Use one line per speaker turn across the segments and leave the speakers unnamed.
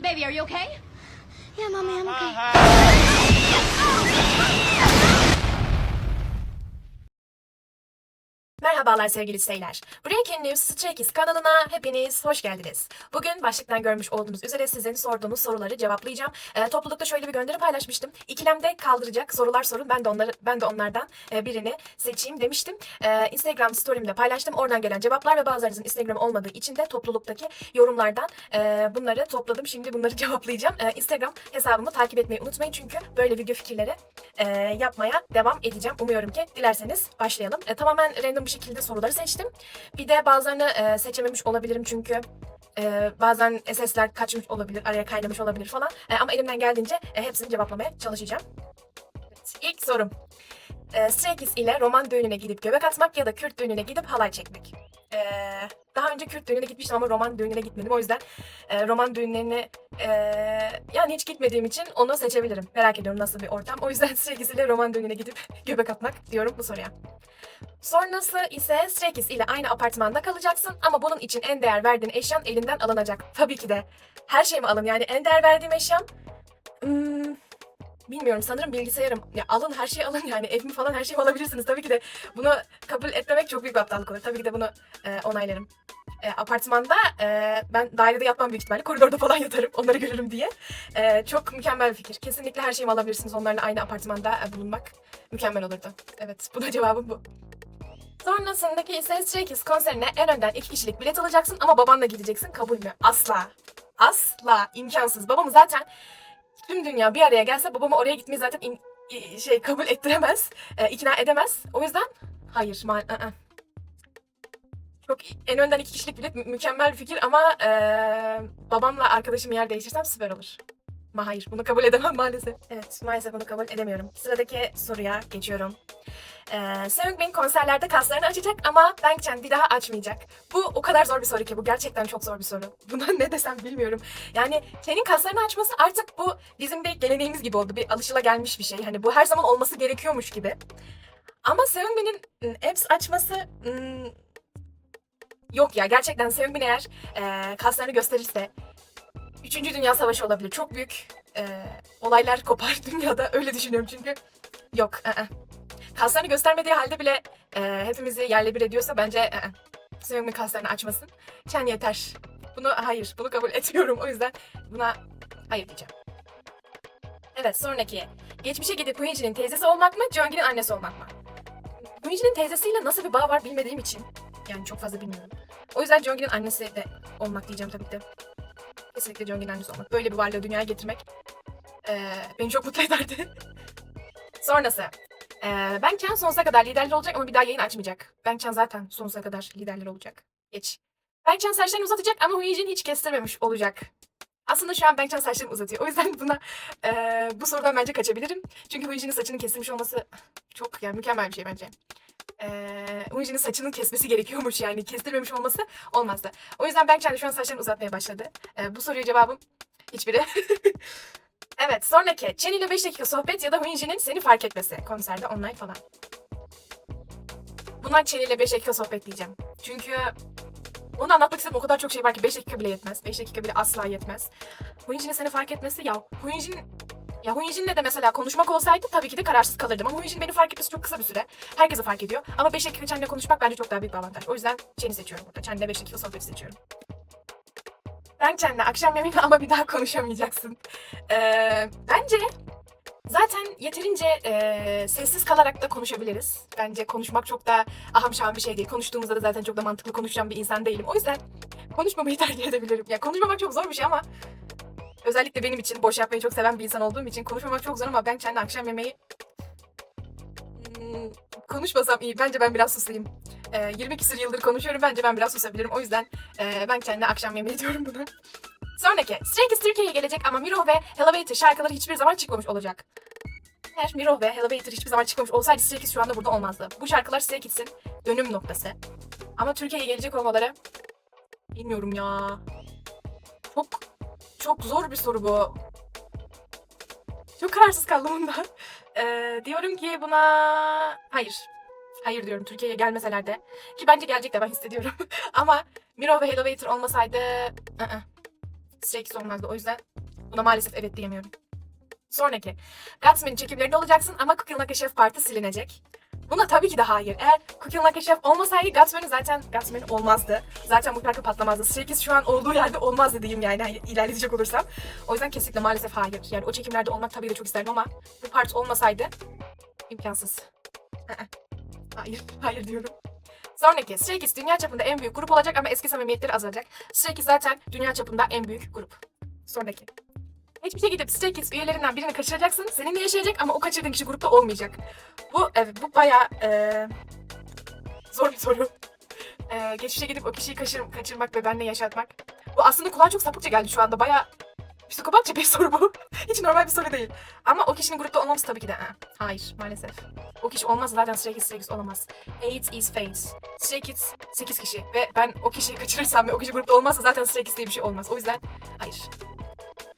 Baby, are you okay?
Yeah, mommy, I'm okay. Uh-huh.
Merhabalar sevgili seyirciler. Breaking News Stray Kids kanalına hepiniz hoş geldiniz. Bugün başlıktan görmüş olduğunuz üzere sizin sorduğunuz soruları cevaplayacağım. Ee, toplulukta şöyle bir gönderi paylaşmıştım. İkilemde kaldıracak sorular sorun. Ben de onları ben de onlardan e, birini seçeyim demiştim. Ee, Instagram story'imde paylaştım. Oradan gelen cevaplar ve bazılarınızın Instagram olmadığı için de topluluktaki yorumlardan e, bunları topladım. Şimdi bunları cevaplayacağım. Ee, Instagram hesabımı takip etmeyi unutmayın çünkü böyle video fikirleri e, yapmaya devam edeceğim. Umuyorum ki dilerseniz başlayalım. E, tamamen random bir şekilde soruları seçtim. Bir de bazılarını e, seçememiş olabilirim çünkü e, bazen SS'ler kaçmış olabilir, araya kaynamış olabilir falan. E, ama elimden geldiğince e, hepsini cevaplamaya çalışacağım. Evet, ilk sorum. E, Stray Kids ile roman düğününe gidip göbek atmak ya da Kürt düğününe gidip halay çekmek. E, daha önce Kürt düğününe gitmiştim ama roman düğününe gitmedim. O yüzden e, roman düğünlerine e, yani hiç gitmediğim için onu seçebilirim. Merak ediyorum nasıl bir ortam. O yüzden ile roman düğününe gidip göbek atmak diyorum bu soruya. Sonrası ise Stray Kids ile aynı apartmanda kalacaksın ama bunun için en değer verdiğin eşyan elinden alınacak. Tabii ki de. Her şey mi alın? Yani en değer verdiğim eşyam hmm, bilmiyorum sanırım bilgisayarım. Ya alın her şeyi alın yani evimi falan her şeyi alabilirsiniz. Tabii ki de bunu kabul etmemek çok büyük bir aptallık olur. Tabii ki de bunu e, onaylarım. E, apartmanda e, ben dairede yatmam büyük ihtimalle. Koridorda falan yatarım onları görürüm diye. E, çok mükemmel bir fikir. Kesinlikle her şeyimi alabilirsiniz. Onlarla aynı apartmanda e, bulunmak mükemmel olurdu. Evet buna cevabım bu. Sonrasındaki ise Stray konserine en önden iki kişilik bilet alacaksın ama babanla gideceksin. Kabul mü? Asla. Asla. imkansız. Babamı zaten tüm dünya bir araya gelse babamı oraya gitmeyi zaten im- i- şey kabul ettiremez. e, ikna edemez. O yüzden hayır. Ma- ı-ı. Çok en önden iki kişilik bilet mü- mükemmel bir fikir ama e, babamla arkadaşım yer değiştirsem süper olur. Hayır bunu kabul edemem maalesef. Evet maalesef bunu kabul edemiyorum. Sıradaki soruya geçiyorum. Ee, Seungbin konserlerde kaslarını açacak ama Bangchan bir daha açmayacak. Bu o kadar zor bir soru ki bu gerçekten çok zor bir soru. Buna ne desem bilmiyorum. Yani senin kaslarını açması artık bu bizim bir geleneğimiz gibi oldu. Bir alışılagelmiş bir şey. Hani bu her zaman olması gerekiyormuş gibi. Ama Seungbin'in abs açması ım, yok ya gerçekten Seungbin eğer e, kaslarını gösterirse Üçüncü Dünya Savaşı olabilir. Çok büyük e, olaylar kopar dünyada öyle düşünüyorum çünkü yok. ı-ı. Kaslarını göstermediği halde bile e, hepimizi yerle bir ediyorsa bence e, Seungmin kaslarını açmasın. Chen yeter. Bunu hayır, bunu kabul etmiyorum. O yüzden buna hayır diyeceğim. Evet, sonraki. Geçmişe gidip Huiji'nin teyzesi olmak mı, Jeonggi'nin annesi olmak mı? Huiji'nin teyzesiyle nasıl bir bağ var bilmediğim için. Yani çok fazla bilmiyorum. O yüzden Jeonggi'nin annesi de olmak diyeceğim tabii ki de. Kesinlikle Jeonggi'nin annesi olmak. Böyle bir varlığı dünyaya getirmek e, beni çok mutlu ederdi. Sonrası. Ee, ben Ken sonsuza kadar liderler olacak ama bir daha yayın açmayacak. Ben Ken zaten sonsuza kadar liderler olacak. Geç. Ben Ken saçlarını uzatacak ama Huijin hiç kestirmemiş olacak. Aslında şu an Ben Ken saçlarını uzatıyor. O yüzden buna eee, bu sorudan bence kaçabilirim. Çünkü Huijin'in saçının kesilmiş olması çok yani mükemmel bir şey bence. Huijin'in saçının kesmesi gerekiyormuş yani. Kestirmemiş olması olmazdı. O yüzden Ben Ken de şu an saçlarını uzatmaya başladı. Eee, bu soruya cevabım hiçbiri. Evet sonraki. Chen ile 5 dakika sohbet ya da Huiji'nin seni fark etmesi. Konserde online falan. Bunlar Chen ile 5 dakika sohbet diyeceğim. Çünkü onu anlatmak istediğim o kadar çok şey var ki 5 dakika bile yetmez. 5 dakika bile asla yetmez. Huiji'nin seni fark etmesi ya Huiji'nin ya Huiji'nle de mesela konuşmak olsaydı tabii ki de kararsız kalırdım. Ama Huiji'nin beni fark etmesi çok kısa bir süre. Herkese fark ediyor. Ama 5 dakika Chen'le konuşmak bence çok daha büyük bir avantaj. O yüzden Chen'i seçiyorum burada. Chen'le 5 dakika sohbet seçiyorum. Ben Chen'le akşam yemeği ama bir daha konuşamayacaksın. Ee, bence zaten yeterince e, sessiz kalarak da konuşabiliriz. Bence konuşmak çok da aham şaham bir şey değil. Konuştuğumuzda da zaten çok da mantıklı konuşacağım bir insan değilim. O yüzden konuşmamayı tercih edebilirim. Ya konuşmamak çok zor bir şey ama özellikle benim için boş yapmayı çok seven bir insan olduğum için konuşmamak çok zor ama ben kendi akşam yemeği Hmm, konuşmasam iyi. Bence ben biraz susayım. Ee, 20 küsur yıldır konuşuyorum. Bence ben biraz susabilirim. O yüzden e, ben kendi akşam yemeği diyorum buna. Sonraki. Kids Türkiye'ye gelecek ama Miro ve Elevator şarkıları hiçbir zaman çıkmamış olacak. Eğer Miro ve Elevator hiçbir zaman çıkmamış olsaydı Stray şu anda burada olmazdı. Bu şarkılar Stray Kids'in dönüm noktası. Ama Türkiye'ye gelecek olmaları bilmiyorum ya. Çok çok zor bir soru bu. Çok kararsız kaldım bunda. Ee, diyorum ki buna hayır. Hayır diyorum Türkiye'ye gelmeseler de. Ki bence gelecek de ben hissediyorum. Ama Miro ve Elevator olmasaydı ı-ı. Olmazdı. O yüzden buna maalesef evet diyemiyorum. Sonraki. Gatsby'nin çekimlerinde olacaksın ama Cookie Like a Chef Parti silinecek. Buna tabii ki de hayır. Eğer Cookie Like a Chef olmasaydı Gatsby'nin zaten Gatsby'nin olmazdı. Zaten bu şarkı patlamazdı. Kids şu an olduğu yerde olmazdı diyeyim yani hani ilerleyecek olursam. O yüzden kesinlikle maalesef hayır. Yani o çekimlerde olmak tabii de çok isterdim ama bu part olmasaydı imkansız. Hayır, hayır diyorum. Sonraki Stray dünya çapında en büyük grup olacak ama eski samimiyetleri azalacak. Stray zaten dünya çapında en büyük grup. Sonraki. Hiçbir gidip Stray üyelerinden birini kaçıracaksın. Seninle yaşayacak ama o kaçırdığın kişi grupta olmayacak. Bu evet bu bayağı eee, zor bir soru. Eee geçmişe gidip o kişiyi kaçır, kaçırmak ve benimle yaşatmak. Bu aslında kulağa çok sapıkça geldi şu anda. Bayağı psikopatça bir soru bu. Hiç normal bir soru değil. Ama o kişinin grupta olmaması tabii ki de. ha, Hayır maalesef. O kişi olmaz zaten Stray Kids Stray Kids olamaz. Eight is fate. Stray Kids 8 kişi ve ben o kişiyi kaçırırsam ve o kişi grupta olmazsa zaten Stray Kids diye bir şey olmaz. O yüzden hayır.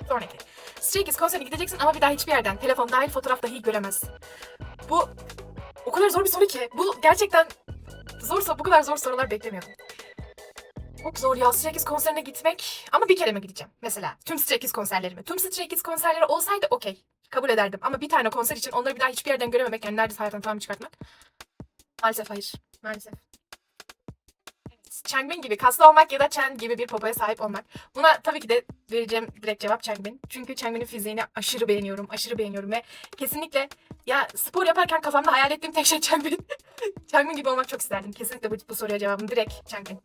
Sonraki. Stray Kids konserine gideceksin ama bir daha hiçbir yerden telefon dahil fotoğraf dahi göremez. Bu o kadar zor bir soru ki. Bu gerçekten zorsa bu kadar zor sorular beklemiyordum. Çok zor ya Stray konserine gitmek ama bir kere mi gideceğim mesela? Tüm Stray konserlerimi. Tüm Stray konserleri olsaydı okey. Kabul ederdim ama bir tane konser için onları bir daha hiçbir yerden görememek yani neredeyse hayattan tamamen çıkartmak. Maalesef hayır. Maalesef. Changbin gibi kaslı olmak ya da Chen gibi bir popoya sahip olmak. Buna tabii ki de vereceğim direkt cevap Changbin. Çünkü Changbin'in fiziğini aşırı beğeniyorum. Aşırı beğeniyorum ve kesinlikle ya spor yaparken kafamda hayal ettiğim tek şey Changbin. Changbin gibi olmak çok isterdim. Kesinlikle bu, bu soruya cevabım direkt Changbin.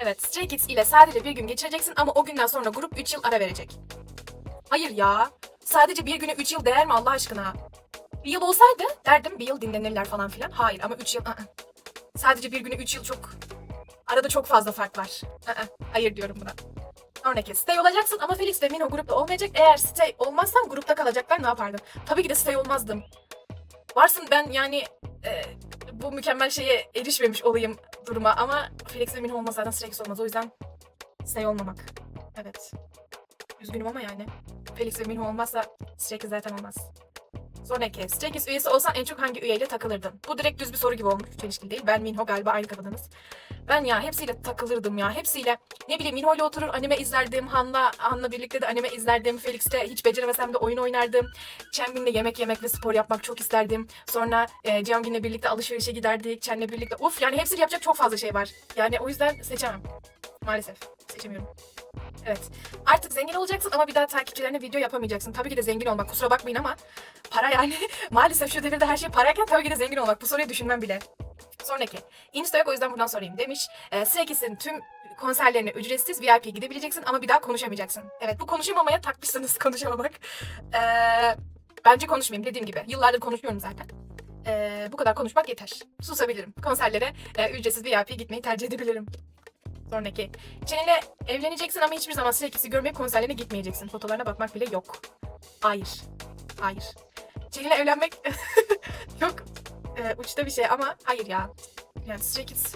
Evet, Stray Kids ile sadece bir gün geçireceksin ama o günden sonra grup 3 yıl ara verecek. Hayır ya. Sadece bir güne 3 yıl değer mi Allah aşkına? Bir yıl olsaydı derdim bir yıl dinlenirler falan filan. Hayır ama 3 yıl ı-ı. Sadece bir güne 3 yıl çok... Arada çok fazla fark var. Hayır diyorum buna. Örnek stay olacaksın ama Felix ve Minho grupta olmayacak. Eğer stay olmazsan grupta kalacaklar ne yapardım? Tabii ki de stay olmazdım. Varsın ben yani e, bu mükemmel şeye erişmemiş olayım duruma ama Felix ve Minho olmaz zaten Kids olmaz. O yüzden stay olmamak. Evet. Üzgünüm ama yani. Felix ve Minho olmazsa Kids zaten olmaz. Sonraki. Kids üyesi olsan en çok hangi üyeyle takılırdın? Bu direkt düz bir soru gibi olmuş. Çelişkili değil. Ben Minho galiba aynı kafadanız. Ben ya hepsiyle takılırdım ya. Hepsiyle ne bileyim Minho ile oturur anime izlerdim. Han'la, Han'la birlikte de anime izlerdim. Felix'te hiç beceremesem de oyun oynardım. Changbin'le yemek yemek ve spor yapmak çok isterdim. Sonra e, Jeonggin'le birlikte alışverişe giderdik. Chen'le birlikte. Uf yani hepsiyle yapacak çok fazla şey var. Yani o yüzden seçemem. Maalesef. Seçemiyorum. Evet. Artık zengin olacaksın ama bir daha takipçilerine video yapamayacaksın. Tabii ki de zengin olmak. Kusura bakmayın ama para yani. Maalesef şu devirde her şey parayken tabii ki de zengin olmak. Bu soruyu düşünmem bile. Sonraki. Insta yok o yüzden buradan sorayım demiş. E, Stray Kids'in tüm konserlerine ücretsiz VIP gidebileceksin ama bir daha konuşamayacaksın. Evet bu konuşamamaya takmışsınız konuşamamak. E, bence konuşmayayım dediğim gibi. Yıllardır konuşuyorum zaten. E, bu kadar konuşmak yeter. Susabilirim. Konserlere e, ücretsiz VIP gitmeyi tercih edebilirim. Sonraki. Çen'le evleneceksin ama hiçbir zaman Kids'i görmeyip konserlerine gitmeyeceksin. Fotolarına bakmak bile yok. Hayır. Hayır. Çen'le evlenmek çok e, uçta bir şey ama hayır ya. Yani Stray Kids.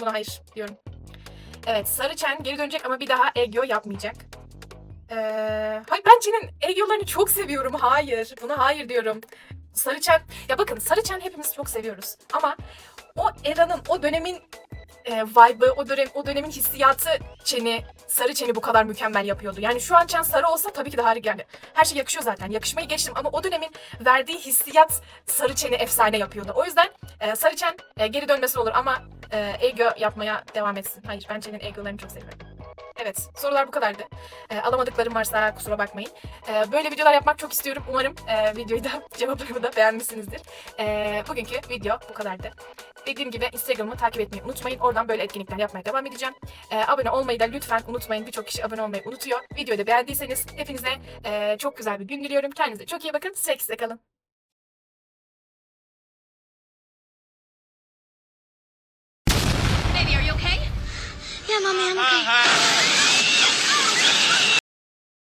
Buna hayır diyorum. Evet Sarı Çen geri dönecek ama bir daha Egyo yapmayacak. Ee, hayır ben Çen'in Egyo'larını çok seviyorum. Hayır. Buna hayır diyorum. Sarı Çen. Ya bakın Sarı Çen hepimiz çok seviyoruz. Ama o eranın, o dönemin e, vibe'ı, o, dönem, o dönemin hissiyatı Çen'i, Sarı Çen'i bu kadar mükemmel yapıyordu. Yani şu an Çen sarı olsa tabii ki de harika yani. Her şey yakışıyor zaten. Yakışmayı geçtim ama o dönemin verdiği hissiyat Sarı Çen'i efsane yapıyordu. O yüzden e, Sarı Çen e, geri dönmesi olur ama e, ego yapmaya devam etsin. Hayır ben Çen'in egolarını çok seviyorum. Evet sorular bu kadardı. E, alamadıklarım varsa kusura bakmayın. E, böyle videolar yapmak çok istiyorum. Umarım e, videoyu da cevaplarımı da beğenmişsinizdir. E, bugünkü video bu kadardı. Dediğim gibi Instagram'ımı takip etmeyi unutmayın. Oradan böyle etkinlikler yapmaya devam edeceğim. Ee, abone olmayı da lütfen unutmayın. Birçok kişi abone olmayı unutuyor. Videoyu da beğendiyseniz hepinize e, çok güzel bir gün diliyorum. Kendinize çok iyi bakın. Seksle kalın.
Yeah, mommy, I'm okay.